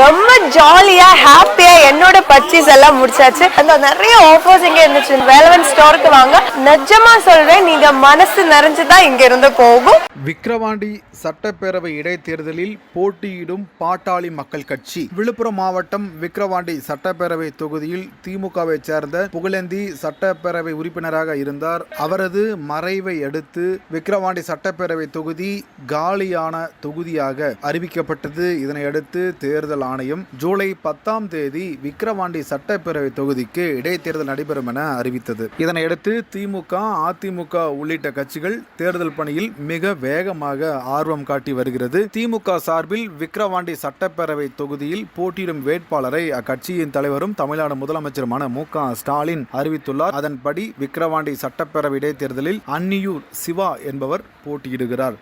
ரொம்ப ஜாலியா ஹாப்பியா என்னோட பர்ச்சேஸ் எல்லாம் முடிச்சாச்சு. அந்த நிறைய ஆஃபர்ஸ் இங்க இருந்துச்சு. வேலவன் ஸ்டோருக்கு வாங்க. நிஜமா சொல்றேன் நீங்க மனசு நிறைஞ்சுதான் இங்க இருந்து போகும். விக்கிரவாண்டி சட்டப்பேரவை இடைத்தேர்தலில் போட்டியிடும் பாட்டாளி மக்கள் கட்சி. விழுப்புரம் மாவட்டம் விக்கிரவாண்டி சட்டப்பேரவை தொகுதியில் திமுகவை சேர்ந்த புகழேந்தி சட்டப்பேரவை உறுப்பினராக இருந்தார். அவரது மறைவை அடுத்து விக்கிரவாண்டி சட்டப்பேரவை தொகுதி காலியான தொகுதியாக அறிவிக்கப்பட்டது. இதனை அடுத்து தேர்தல் ஆணையம் ஜூலை பத்தாம் தேதி விக்கிரவாண்டி சட்டப்பேரவை தொகுதிக்கு இடைத்தேர்தல் நடைபெறும் என அறிவித்தது. இதனையடுத்து திமுக அதிமுக உள்ளிட்ட கட்சிகள் தேர்தல் பணியில் மிக வேகமாக ஆர்வம் காட்டி வருகிறது. திமுக சார்பில் விக்கிரவாண்டி சட்டப்பேரவை தொகுதியில் போட்டியிடும் வேட்பாளரை அக்கட்சியின் தலைவரும் தமிழ்நாடு முதலமைச்சருமான மு. க. ஸ்டாலின் அறிவித்துள்ளார். அதன்படி விக்கிரவாண்டி சட்டப்பேரவை இடைத்தேர்தலில் அன்னியூர் சிவா என்பவர் போட்டியிடுகிறார்.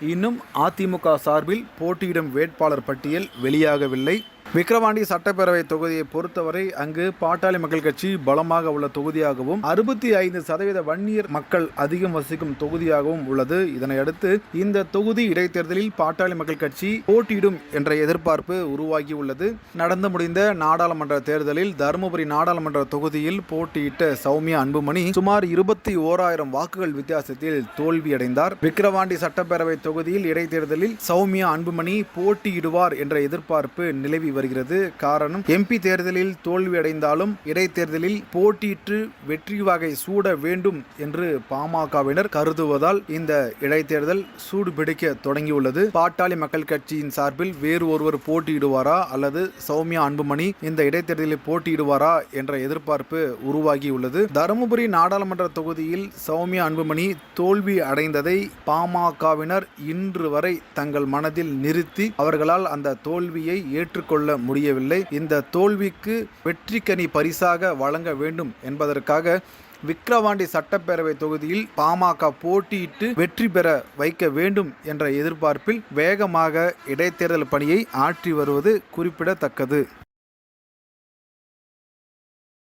இன்னும் அதிமுக சார்பில் போட்டியிடும் வேட்பாளர் பட்டியல் வெளியாகவில்லை. விக்கிரவாண்டி சட்டப்பேரவை தொகுதியை பொறுத்தவரை அங்கு பாட்டாளி மக்கள் கட்சி பலமாக உள்ள தொகுதியாகவும் அறுபத்தி ஐந்து சதவீத வன்னியர் மக்கள் அதிகம் வசிக்கும் தொகுதியாகவும் உள்ளது. இதனையடுத்து இந்த தொகுதி இடைத்தேர்தலில் பாட்டாளி மக்கள் கட்சி போட்டியிடும் என்ற எதிர்பார்ப்பு உருவாகியுள்ளது நடந்து முடிந்த நாடாளுமன்ற தேர்தலில் தருமபுரி நாடாளுமன்ற தொகுதியில் போட்டியிட்ட சௌமியா அன்புமணி சுமார் இருபத்தி ஓராயிரம் வாக்குகள் வித்தியாசத்தில் தோல்வியடைந்தார். விக்கிரவாண்டி சட்டப்பேரவை தொகுதியில் இடைத்தேர்தலில் சௌமியா அன்புமணி போட்டியிடுவார் என்ற எதிர்பார்ப்பு நிலவி வருகிறது. காரணம் எம்பி தேர்தலில் தோல்வியடைந்தாலும் இடைத்தேர்தலில் போட்டியிட்டு வெற்றி வகை சூட வேண்டும் என்று பாமகவினர் கருதுவதால் இந்த இடைத்தேர்தல் சூடு பிடிக்க தொடங்கியுள்ளது. பாட்டாளி மக்கள் கட்சியின் சார்பில் வேறு ஒருவர் போட்டியிடுவாரா அல்லது சௌமியா அன்புமணி இந்த இடைத்தேர்தலில் போட்டியிடுவாரா என்ற எதிர்பார்ப்பு உருவாகியுள்ளது. தருமபுரி நாடாளுமன்ற தொகுதியில் சௌமியா அன்புமணி தோல்வி அடைந்ததை பாமகவினர் இன்று வரை தங்கள் மனதில் நிறுத்தி அவர்களால் அந்த தோல்வியை ஏற்றுக்கொள்ள முடியவில்லை. இந்த தோல்விக்கு வெற்றிக்கனி பரிசாக வழங்க வேண்டும் என்பதற்காக விக்கிரவாண்டி சட்டப்பேரவை தொகுதியில் பாமக போட்டியிட்டு வெற்றி பெற வைக்க வேண்டும் என்ற எதிர்பார்ப்பில் வேகமாக இடைத்தேர்தல் பணியை ஆற்றி வருவது குறிப்பிடத்தக்கது.